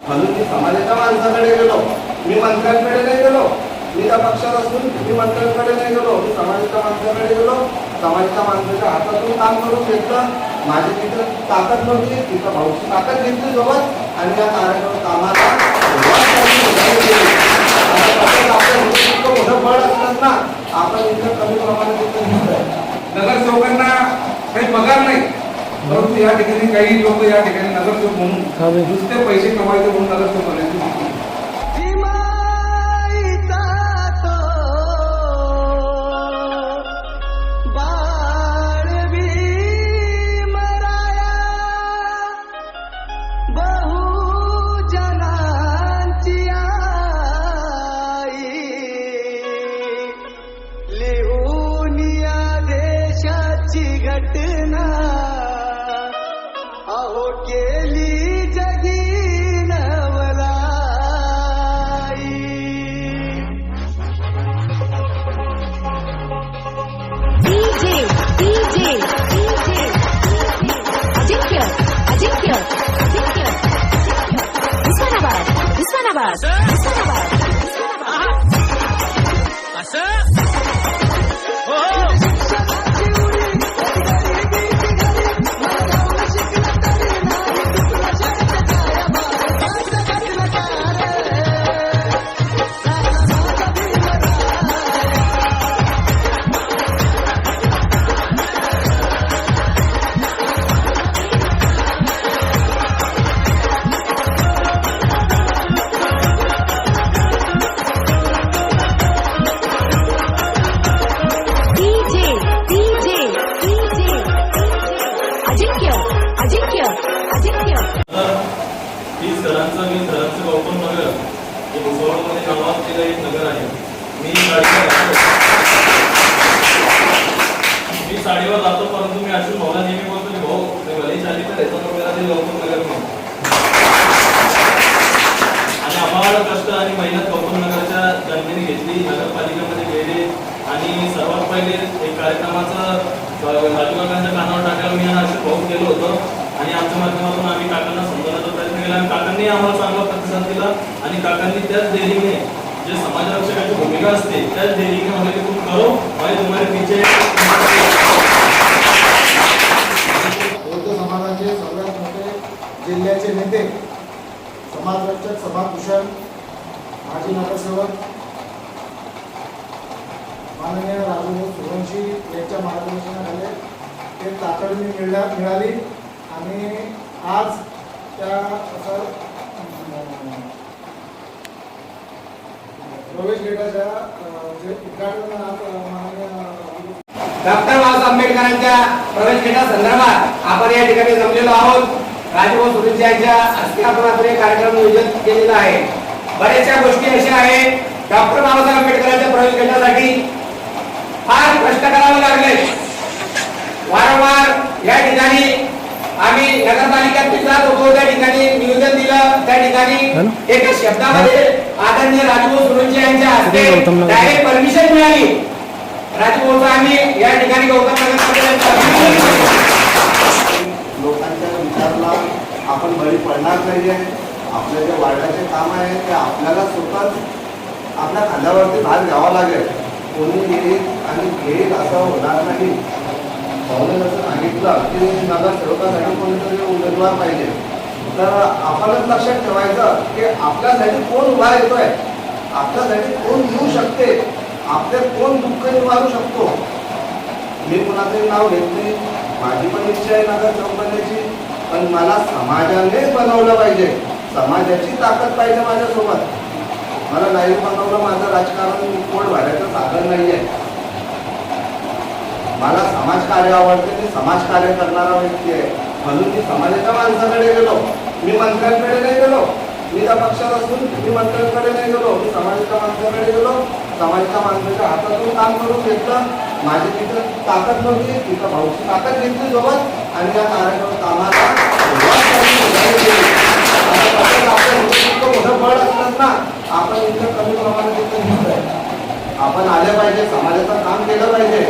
म्हणून मी समाजाच्या माणसाकडे गेलो मी मंत्र्यांकडे नाही गेलो. मी त्या पक्षात असून मी मंत्र्यांकडे नाही गेलो. मी समाजाच्या माणसाकडे गेलो. समाजाच्या माणसाच्या हातातून काम करून घेतलं. माझी तिथं ताकद नव्हती. तिथं भाऊची ताकद घेतली सोबत आणि या कार्यक्रम कामाला मोठं बळ असतात ना आपण इथं कमी प्रमाणात इथं नगरसेवकांना काही पगार नाही. परंतु या ठिकाणी काही लोक या ठिकाणी नगरसेवक म्हणून नुसते पैसे कमायचे म्हणून नगरसेवक अजिंक्य अजिंक्य मी सरांचा मी सरांचं गौतम नगर हे भुसावळमध्ये नावाजलेलं एक नगर आहे. मी मी साडीवर जातो परंतु मी अशोक भाऊला नेहमी बोलतो की भाऊ मी भलेही चाली तर याचा ते गौतम नगर आणि आम्हाला कष्ट आणि मेहनत गौतम नगरच्या जनतेने घेतली. नगरपालिकेमध्ये गेले. आणि सर्वात पहिले एक कार्यक्रमाचं राजूकाकांच्या कानावर टाकायला मी आणि होतं. आणि आमच्या माध्यमातून आम्ही काकांना समजवण्याचा प्रयत्न केला. आणि काकांनी आम्हाला चांगला प्रतिसाद दिला. आणि काकांनी त्याच देरीने जे समाजरक्षकाची भूमिका असते त्याच देरीने म्हणजे तुम करो आणि तुम्हाला पीछे बौद्ध समाजाचे सर्वात मोठे जिल्ह्याचे नेते समाजरक्षक सभाभूषण माजी नगरसेवक माननीय राजू सुरवंशी यांच्या मार्गदर्शनाखाली हे तातडीने मिळल्या मिळाली. आणि आज त्या असं प्रवेश गेटाच्या जे उद्घाटन डॉक्टर बाबासाहेब आंबेडकरांच्या प्रवेश संदर्भात आपण या ठिकाणी जमलेलो आहोत. राजभाऊ सुरेश यांच्या हस्ते आपण आपण कार्यक्रम नियोजन केलेला आहे. बऱ्याचशा गोष्टी अशा आहेत. डॉक्टर बाबासाहेब आंबेडकरांच्या प्रवेश घेण्यासाठी फार कष्ट करावे लागले वारंवार या ठिकाणी आम्ही नगरपालिकेत जात होतो त्या ठिकाणी निवेदन दिलं त्या ठिकाणी एका शब्दामध्ये आदरणीय राजभाऊ सुरेश यांच्या हस्ते डायरेक्ट परमिशन मिळाली. राजभाऊचं आम्ही या ठिकाणी गौतम नगर लोकांच्या विचारला आपण बळी पडणार नाहीये. आपलं जे वार्डाचे काम आहे ते आपल्याला स्वतःच आपल्या खांद्यावरती भार घ्यावा लागेल. कोणी येईल आणि घेईल असं होणार नाही. भाऊने जसं सांगितलं की नगरसेवकासाठी कोणीतरी उमेदवार पाहिजे. तर आपणच लक्षात ठेवायचं की आपल्यासाठी कोण उभा येतोय आपल्यासाठी कोण येऊ शकते? आपले कोण दुःख निवारू शकतो? मी कुणाचंही नाव घेत नाही. माझी पण इच्छा आहे नगर चौकण्याची पण मला समाजाने बनवलं पाहिजे. समाजाची ताकद पाहिजे माझ्यासोबत. मला नाही बनवलं माझं राजकारण कोण भरायचं साधन नाही आहे मला समाजकार्य आवडते मी समाजकार्य करणारा व्यक्ती आहे. म्हणून मी समाजाच्या माणसाकडे गेलो. मी मंत्र्यांकडे नाही गेलो. मी त्या पक्षात असून मी मंत्र्यांकडे नाही गेलो. मी समाजाच्या माणसाकडे गेलो. समाजाच्या माणसाच्या हातातून काम करून घेतलं. माझी तिथं ताकद नव्हती. तिथं भाऊची ताकद घेतली सोबत. आणि या कार्यक्रम कामाला मोठं बळ असतात ना आपण इथं कमी प्रमाणात इथं घेतोय आपण आले पाहिजे. समाजाचं काम केलं पाहिजे.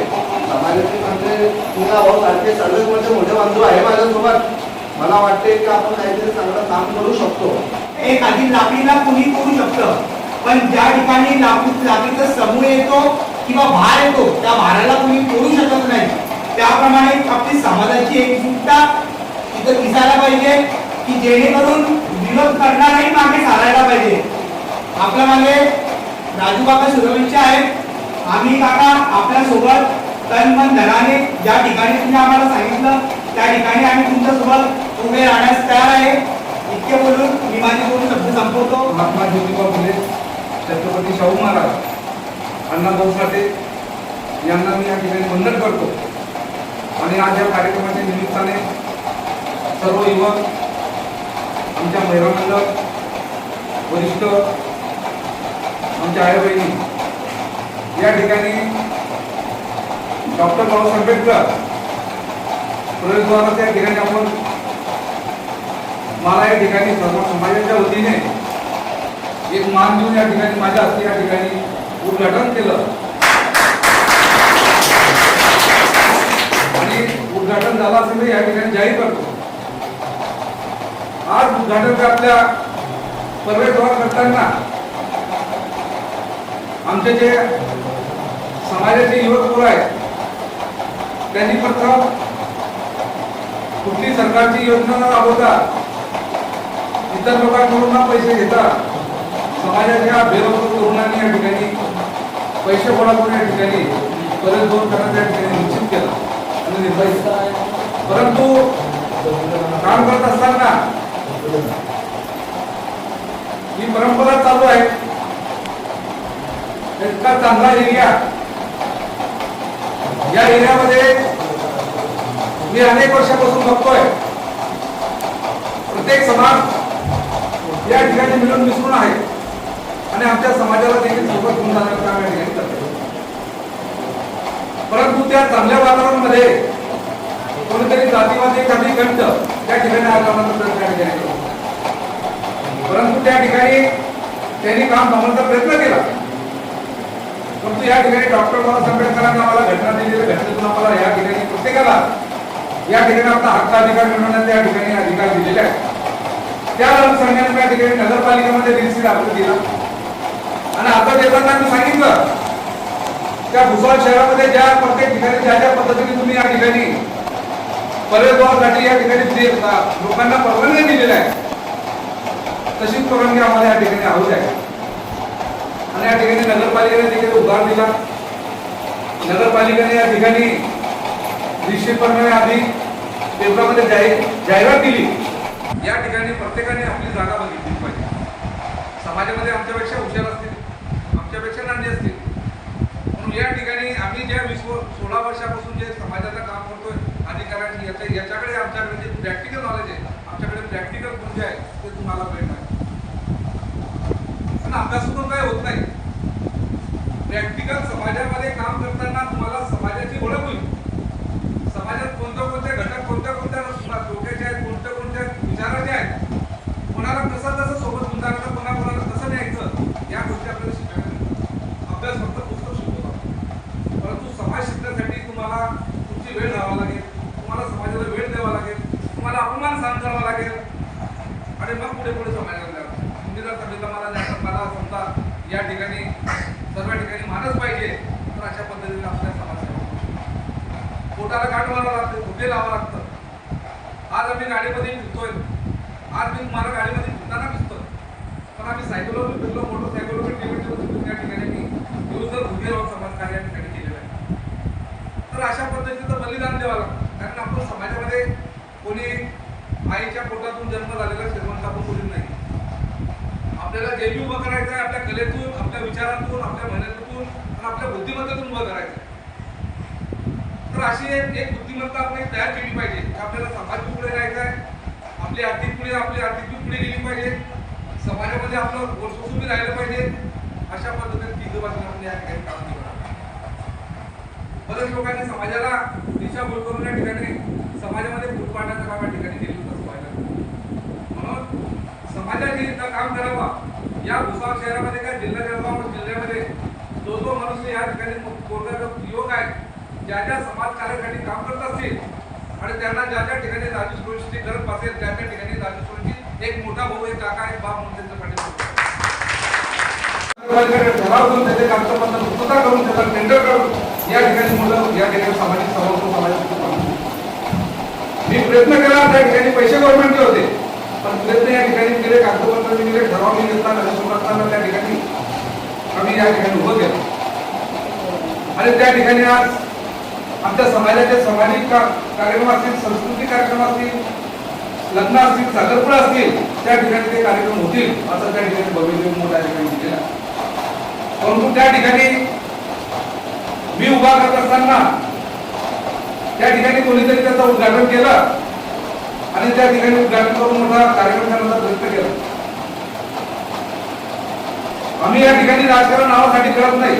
समाजाचे म्हणजे तुला भाऊ हो, सारखे सर्वच म्हणजे मोठे बंधू आहे माझ्यासोबत. मला वाटते की आपण काहीतरी चांगलं काम करू शकतो. एखादी आधी लाकडीला कुणी करू शकतं. पण ज्या ठिकाणी लाकूड लाकडीचा समूह येतो किंवा भार येतो त्या भाराला कुणी करू शकत नाही. त्याप्रमाणे आपली समाजाची एकजुटता तिथं दिसायला पाहिजे की जेणेकरून विरोध करणाराही मागे सारायला पाहिजे. आपल्या मागे राजू काका सुरवंशी आहेत. आम्ही काका आपल्यासोबत तन मन धनाने ज्या ठिकाणी तुम्ही आम्हाला सांगितलं त्या ठिकाणी आम्ही तुमच्यासोबत उभे राहण्यास तयार आहे. इतके बोलून मी माझे दोन शब्द संपवतो. महात्मा ज्योतिबा फुले छत्रपती शाहू महाराज अण्णाभाऊ साठे यांना मी या ठिकाणी वंदन करतो. आणि आज या कार्यक्रमाच्या निमित्ताने सर्व युवक आमच्या महिला मंडळ वरिष्ठ आमच्या आई बहिणी या ठिकाणी डॉक्टर बाबासाहेब आंबेडकर प्रवेशद्वाराच्या ठिकाणी आपण मला या ठिकाणी सर्व समाजाच्या वतीने एक मान देऊन या ठिकाणी माझ्या हस्ते या ठिकाणी उद्घाटन केलं. आणि उद्घाटन झालं असेल तर या ठिकाणी जाहीर करतो. आज उद्घाटन आपल्या प्रवेशद्वार करताना आमचे जे समाजाचे युवक पोरं आहेत त्यांनी प्रथम कुठली सरकारची योजना न राबवता इतर लोकांकडून ना पैसे घेतात. समाजाच्या बेरोजगार तरुणांनी या ठिकाणी. पैसे गोळा करून या ठिकाणी? परत दोन करण्याचं या ठिकाणी निश्चित केलं. आणि निर्धारित परंतु काम करत असताना ही परंपरा चालू आहे. इतका चांगला एरिया. या एरियामध्ये मी अनेक वर्षापासून बघतोय. प्रत्येक समाज या ठिकाणी मिळून मिसळून आहे. आणि आमच्या समाजाला देखील सोबत घेऊन जाण्याचं काम या ठिकाणी करते. परंतु त्या चांगल्या वातावरणामध्ये कोणीतरी जातीवादी एखादी गंट त्या ठिकाणी आगमनाचा प्रयत्न केला. परंतु त्या ठिकाणी त्यांनी काम थांबवण्याचा प्रयत्न केला. परंतु या ठिकाणी डॉक्टर बाबासाहेब आंबेडकरांनी आम्हाला घटना दिलेली घटनेतून आम्हाला या ठिकाणी प्रत्येकाला या ठिकाणी आपला हक्क अधिकार मिळवण्याचा या ठिकाणी अधिकार दिलेले आहे त्या अनुषंगाने त्या ठिकाणी नगरपालिकेमध्ये डीसी दाखवून दिला आणि आता देताना मी सांगितलं त्या भुसावळ शहरामध्ये ज्या प्रत्येक ठिकाणी ज्या ज्या पद्धतीने तुम्ही या ठिकाणी पर्यटनासाठी या ठिकाणी लोकांना परवानगी दिलेल्या आहे तशीच परवानगी आम्हाला या ठिकाणी हवी आहे. आणि या ठिकाणी नगरपालिकेने देखील उभार दिला. नगरपालिकेने या ठिकाणी निश्चितपणे आधी पेपरामध्ये जाहीर जाहिरात दिली. या ठिकाणी प्रत्येकाने आपली जागा बघितली पाहिजे. समाजामध्ये आमच्यापेक्षा हुशार असतील आमच्यापेक्षा नांदी असतील. म्हणून या ठिकाणी आम्ही ज्या वीस सोळा वर्षापासून जे समाजाचं काम करतोय अधिकाऱ्यांनी याच्या याच्याकडे आमच्याकडे जे प्रॅक्टिकल नॉलेज आहे आमच्याकडे प्रॅक्टिकल गुण जे आहे ते तुम्हाला मिळणार पण अभ्यासातून काय होत नाही प्रॅक्टिकल समाजामध्ये काम करताना तुम्हाला समाजाची ओळख होईल समाजात कोणते कोणते घटक कोणत्या कोणत्या डोक्याचे आहेत कोणत्या कोणत्या विचाराचे आहेत कोणाला कसं कसं सोबत गुंडाळायचं कोणा कोणाला कसं न्यायचं या गोष्टी आपल्याला शिकायला मिळतात. अभ्यास फक्त पुस्तक शिकवतो आपण. परंतु समाज शिकण्यासाठी तुम्हाला तुमची वेळ द्यावा लागेल तुम्हाला वेळ द्यावा लागेल. तुम्हाला अपमान सहन करावा लागेल. आणि मग पुढे पुढे समाजाला द्यावा तुम्ही जर सांगितलं मला नाही मला समजा या ठिकाणी सर्व ठिकाणी मानच पाहिजे तर अशा पद्धतीने आपल्या समाजसेवा पोटाला गाठ मारावं लागतं धुके लावावं लागतं. आज आम्ही गाडीमध्ये फिरतोय. आज मी तुम्हाला गाडीमध्ये फिरताना दिसतोय. पण आम्ही सायकलवर फिरलो मोटरसायकलवर टीव्ही त्या या ठिकाणी मी दिवसभर भुगे राहून समाज कार्य या ठिकाणी केलेलं आहे. तर अशा पद्धतीचं बलिदान द्यावं लागतं. कारण आपण समाजामध्ये कोणी आईच्या पोटातून जन्म झालेला श्रीमंत आपण कोणी नाही. आपल्याला जे बी उभं करायचं आहे आपल्या कलेतून आपल्या विचारातून आपल्या मेहनतीतून आणि आपल्या बुद्धिमत्तेतून उभं करायचं आहे. तर अशी एक एक बुद्धिमत्ता आपण तयार केली पाहिजे की आपल्याला समाज पुढे जायचं आहे. आपली आर्थिक पुढे आपली आर्थिक पुढे गेली पाहिजे. समाजामध्ये आपलं वर्षोसुमी राहिलं पाहिजे. अशा पद्धतीने तिघ बाजूला आपण या ठिकाणी काम केलं बरेच लोकांनी समाजाला दिशाभूल करून या ठिकाणी समाजामध्ये फूट पाडण्याचं काम या ठिकाणी केलं होतं समाजाला म्हणून समाजाने इथं काम करावं या भुसावळ शहरामध्ये काय जिल्हा जळगाव जिल्ह्यामध्ये जो जो मनुष्य या ठिकाणी कोणता युवक आहे ज्या ज्या समाज कार्यासाठी काम करत असतील आणि त्यांना ज्या ज्या ठिकाणी राजू सुरक्षेची गरज असेल त्या त्या ठिकाणी राजू सुरक्षित एक मोठा भाऊ एक काका एक बाप म्हणून त्यांच्या पाठिंबा ठराव करून त्याचे कागदपत्र मुक्तता करून टेंडर करून या ठिकाणी मुलं या ठिकाणी सामाजिक मी प्रयत्न केला त्या ठिकाणी पैसे गव्हर्नमेंटचे होते. पण प्रयत्न या ठिकाणी केले कागदपत्र मी केले ठराव मी घेतला नगर असताना त्या ठिकाणी आम्ही या ठिकाणी उभं केलं. आणि त्या ठिकाणी आज आमच्या समाजाचे सामाजिक कार्यक्रम असतील सांस्कृतिक कार्यक्रम असतील लग्न असतील साखरपुडा असतील त्या ठिकाणी ते कार्यक्रम होतील असं त्या ठिकाणी भव्य मोठ्या ठिकाणी दिलेला परंतु त्या ठिकाणी मी उभा करत असताना त्या ठिकाणी कोणीतरी त्याचं उद्घाटन केलं. आणि त्या ठिकाणी उद्घाटन करून मोठा कार्यक्रम करण्याचा प्रयत्न केला. आम्ही या ठिकाणी राजकारण नावासाठी करत नाही.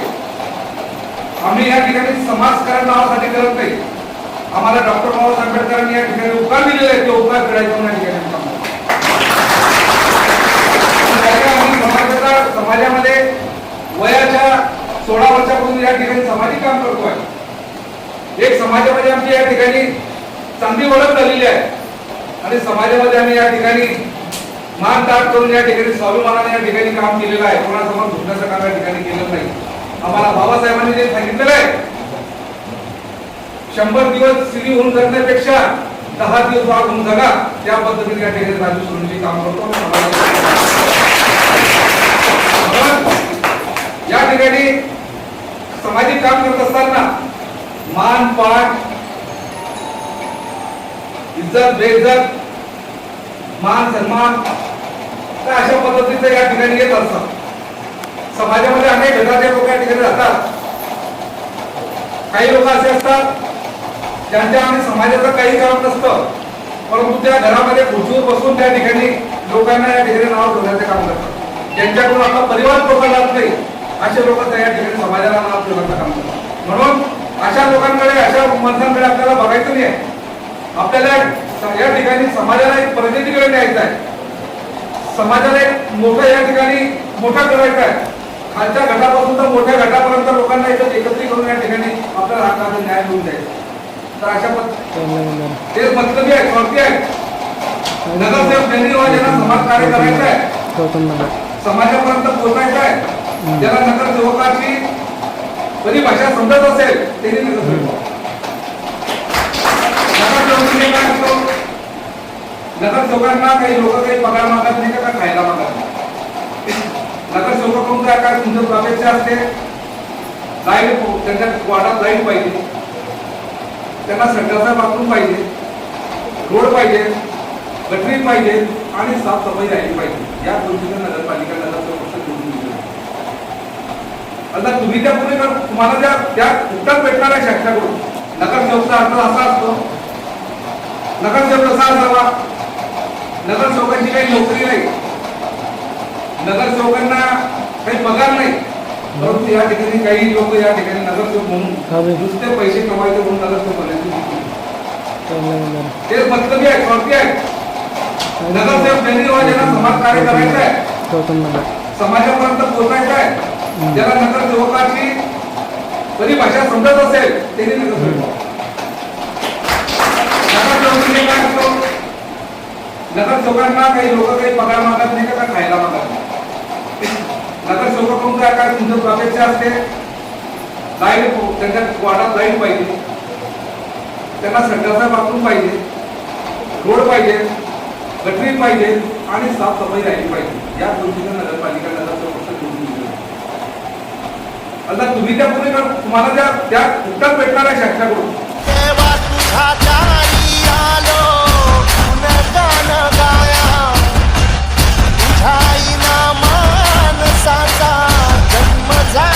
आम्ही या ठिकाणी समाजकारण नावासाठी करत नाही. आम्हाला डॉक्टर बाबासाहेब आंबेडकरांनी या ठिकाणी उपकार दिलेले आहेत ते उपकार करायचे या ठिकाणी आम्ही समाजाचा समाजामध्ये वयाच्या सोळा वर्षापासून या ठिकाणी सामाजिक काम करतोय. एक समाजामध्ये आमची या ठिकाणी चांगली ओळख झालेली आहे. आणि समाजामध्ये आम्ही या ठिकाणी मान ताट करून या ठिकाणी स्वाभिमानाने या ठिकाणी काम केलेलं आहे. कोणासमोर झुकण्याचं काम या ठिकाणी केलं नाही. आम्हाला बाबासाहेबांनी जे सांगितलेलं आहे शंभर दिवस सिरी होऊन जगण्यापेक्षा दहा दिवस वाढ होऊन जगा त्या पद्धतीने या ठिकाणी राजू सुरूंची काम करतो. या ठिकाणी सामाजिक काम करत असताना मान पाठ इज्जत बेइज्जत मान सन्मान तर अशा पद्धतीचं या ठिकाणी येत असतात समाजामध्ये अनेक घटाचे लोक या ठिकाणी राहतात. काही लोक असे असतात ज्यांच्या आणि समाजाचं काही काम नसतं परंतु त्या घरामध्ये खुर्चीवर बसून त्या ठिकाणी लोकांना या ठिकाणी नाव ठेवण्याचं काम करतात. ज्यांच्याकडून आपला परिवार लोकांना जात नाही असे लोक त्या या ठिकाणी समाजाला नाव ठेवण्याचं काम करतात. म्हणून अशा लोकांकडे अशा माणसांकडे आपल्याला बघायचं नाही आहे. आपल्याला या ठिकाणी समाजाला एक प्रतिनिधीकडे न्यायचं आहे. समाजाला एक मोठं या ठिकाणी मोठा करायचं आहे. खालच्या गटापासून तर मोठ्या गटापर्यंत लोकांना इथं एकत्रित करून या ठिकाणी आपल्याला हक्काचा न्याय मिळून द्यायचं तर अशा पद्धती ते मतलबी आहे स्वार्थी आहे. नगरसेवक त्यांनी ज्यांना समाज कार्य करायचं आहे. समाजापर्यंत पोहोचायचं आहे. ज्याला नगरसेवकाची भाषा समजत असेल त्यांनी नगरसेवक नगरसेवकांनी काय नगरसेवकांना काही लोक काही पगार मागत नाही का खायला मागत नाही? नगरसेवकाकडून काय काय तुमचं अपेक्षा असते? लाइट त्यांच्या वाडात लाइट पाहिजे. त्यांना संडासा बाथरूम पाहिजे. रोड पाहिजे. गटरी पाहिजे. आणि साफसफाई राहिली पाहिजे. या गोष्टीने नगरपालिका नगरसेवक निवडून दिलेलं आता तुम्ही त्या पुढे तुम्हाला त्या त्या उत्तर भेटणार आहे शासनाकडून. नगरसेवकचा अर्थ असा असतो. नगरसेवक कसा असावा? नगरसेवकांची काही नोकरी नाही. नगरसेवकांना काही पगार नाही. परंतु या ठिकाणी काही लोक या ठिकाणी नगरसेवक म्हणून नुसते पैसे कमायचे म्हणून नगरसेवक बनायचे ते मतलबी आहे स्वार्थी आहे. नगरसेवक त्यांनी ज्यांना समाज कार्य करायचं आहे. समाजापर्यंत पोहोचायचं आहे. ज्याला नगरसेवकाची परिभाषा समजत असेल त्यांनी नगरसेवक नगरसेवकांनी काय करतो नगरसेवकांना काही लोक काही पगार मागत नाही का खायला मागत नाही. नगरसेवकाकडून काय काय तुमचं अपेक्षा असते लाइट हो, त्यांच्या वाडात लाइट पाहिजे. त्यांना संडासा बाथरूम पाहिजे रोड पाहिजे गटरी पाहिजे आणि साफसफाई राहिली पाहिजे. या गोष्टीने नगरपालिका नगरसेवक निवडून दिलेलं आता तुम्ही त्या पुढे तुम्हाला त्या त्या उत्तर भेटणार आहे शासनाकडून? गाया. तुझ्या मानसाचा जन्म झाला.